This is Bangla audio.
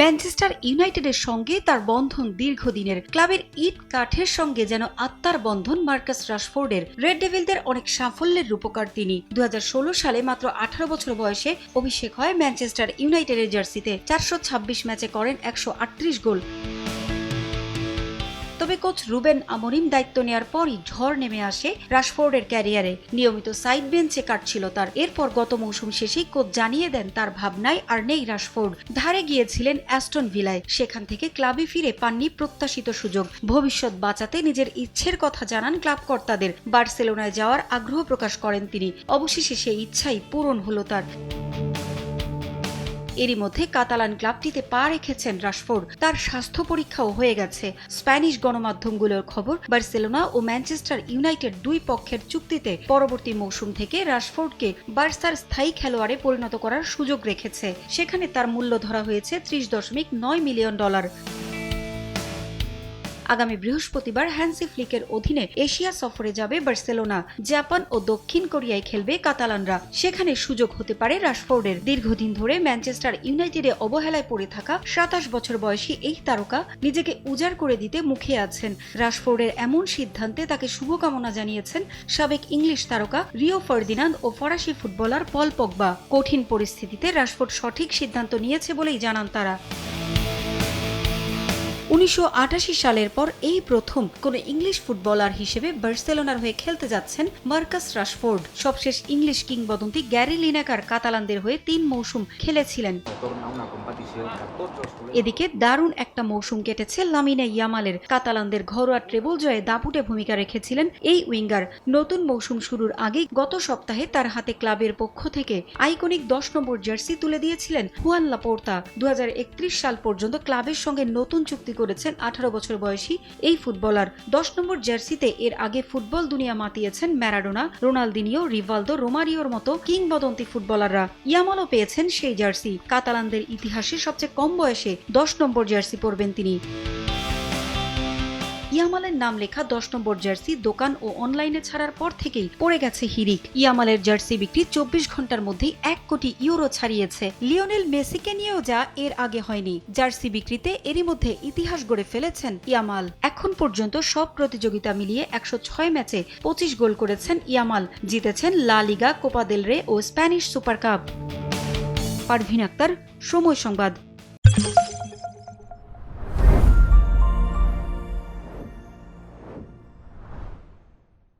ম্যানচেস্টার ইউনাইটেডের সঙ্গে তার বন্ধন দীর্ঘদিনের ক্লাবের ইট কাঠের সঙ্গে যেন আত্মার বন্ধন মার্কাস রাশফোর্ডের রেড ডেভিলদের অনেক সাফল্যের রূপকার তিনি। দু হাজার ষোলো সালে মাত্র আঠারো বছর বয়সে অভিষেক হয় ম্যানচেস্টার ইউনাইটেডের জার্সিতে। চারশো ছাব্বিশ ম্যাচে করেন একশো আটত্রিশ গোল। তবে কোচ রুবেন আমরিম দায়িত্ব নেয়ার পরই ঝড় নেমে আসে রাশফোর্ডের ক্যারিয়ারে। নিয়মিত সাইড বেঞ্চে কাটছিল তার। এরপর গত মৌসুম শেষেই কোচ জানিয়ে দেন তার ভাবনায় আর নেই রাশফোর্ড। ধারে গিয়েছিলেন অ্যাস্টন ভিলায়। সেখান থেকে ক্লাবে ফিরে পাননি প্রত্যাশিত সুযোগ। ভবিষ্যৎ বাঁচাতে নিজের ইচ্ছের কথা জানান ক্লাব কর্তাদের। বার্সেলোনায় যাওয়ার আগ্রহ প্রকাশ করেন তিনি। অবশেষে সেই ইচ্ছাই পূরণ হলো তার। এরই মধ্যে কাতালান ক্লাবটিতে পা রেখেছেন রাশফোর্ড। তার স্বাস্থ্য পরীক্ষাও হয়ে গেছে। স্প্যানিশ গণমাধ্যমগুলোর খবর, বার্সেলোনা ও ম্যানচেস্টার ইউনাইটেড দুই পক্ষের চুক্তিতে পরবর্তী মৌসুম থেকে রাশফোর্ডকে বার্সার স্থায়ী খেলোয়াড়ে পরিণত করার সুযোগ রেখেছে। সেখানে তার মূল্য ধরা হয়েছে ত্রিশ দশমিক নয় মিলিয়ন ডলার। আগামী বৃহস্পতিবার হ্যান্সি ফ্লিকের অধীনে এশিয়া সফরে যাবে বার্সেলোনা। জাপান ও দক্ষিণ কোরিয়ায় খেলবে কাতালানরা। সেখানে সুযোগ হতে পারে রাশফোর্ডের। দীর্ঘদিন ধরে ম্যানচেস্টার ইউনাইটেডে অবহেলায় পড়ে থাকা সাতাশ বছর বয়সী এই তারকা নিজেকে উজাড় করে দিতে মুখে আছেন। রাশফোর্ডের এমন সিদ্ধান্তে তাকে শুভকামনা জানিয়েছেন সাবেক ইংলিশ তারকা রিও ফার্দিনান্দ ও ফরাসি ফুটবলার পল পগবা। কঠিন পরিস্থিতিতে রাশফোর্ড সঠিক সিদ্ধান্ত নিয়েছে বলেই জানান তারা। উনিশশো সালের পর এই প্রথম কোন ইংলিশ ফুটবলার হিসেবে বার্সেলোনার হয়ে খেলতে যাচ্ছেন মার্কাস রাশফোর্ড। সবশেষ ইংলিশ কিংবদন্তি গ্যারি লিনাকার কাতালানদের হয়ে তিন মৌসুম খেলেছিলেন। এদিকে দারুণ একটা মৌসুম কেটেছে লামিনা ইয়ামালের। কাতালানদের ঘরোয়া ট্রেবল জয়ে দাপুটে ভূমিকা রেখেছিলেন এই উইঙ্গার। নতুন মৌসুম শুরুর আগেই গত সপ্তাহে তার হাতে ক্লাবের পক্ষ থেকে আইকনিক দশ নম্বর জার্সি তুলে দিয়েছিলেন হুয়ান লাপোর্তা। দু হাজার একত্রিশ সাল পর্যন্ত ক্লাবের সঙ্গে নতুন চুক্তি করেছেন আঠারো বছর বয়সী এই ফুটবলার। দশ নম্বর জার্সিতে এর আগে ফুটবল দুনিয়া মাতিয়েছেন ম্যারাডোনা, রোনালদিনিও, রিভালদো, রোমারিওর মতো কিংবদন্তি ফুটবলাররা। ইয়ামালও পেয়েছেন সেই জার্সি। কাতালানদের ইতিহাসে সবচেয়ে কম বয়সে দশ নম্বর জার্সি পরবেন তিনি। ইয়ামালের নাম লেখা দশ নম্বর জার্সি দোকান ও অনলাইনে ছাড়ার পর থেকেই পড়ে গেছে হিরিক। ইয়ামালের জার্সি বিক্রি চব্বিশ ঘণ্টার মধ্যেই এক কোটি ইউরো ছাড়িয়েছে। লিওনেল মেসিকে নিয়েও যা এর আগে হয়নি। জার্সি বিক্রিতে এরই মধ্যে ইতিহাস গড়ে ফেলেছেন ইয়ামাল। এখন পর্যন্ত সব প্রতিযোগিতা মিলিয়ে একশো ছয় ম্যাচে পঁচিশ গোল করেছেন ইয়ামাল। জিতেছেন লা লিগা, কোপা দেল রে ও Spanish Super Cup. Parvin Akter, Somoy Sangbad.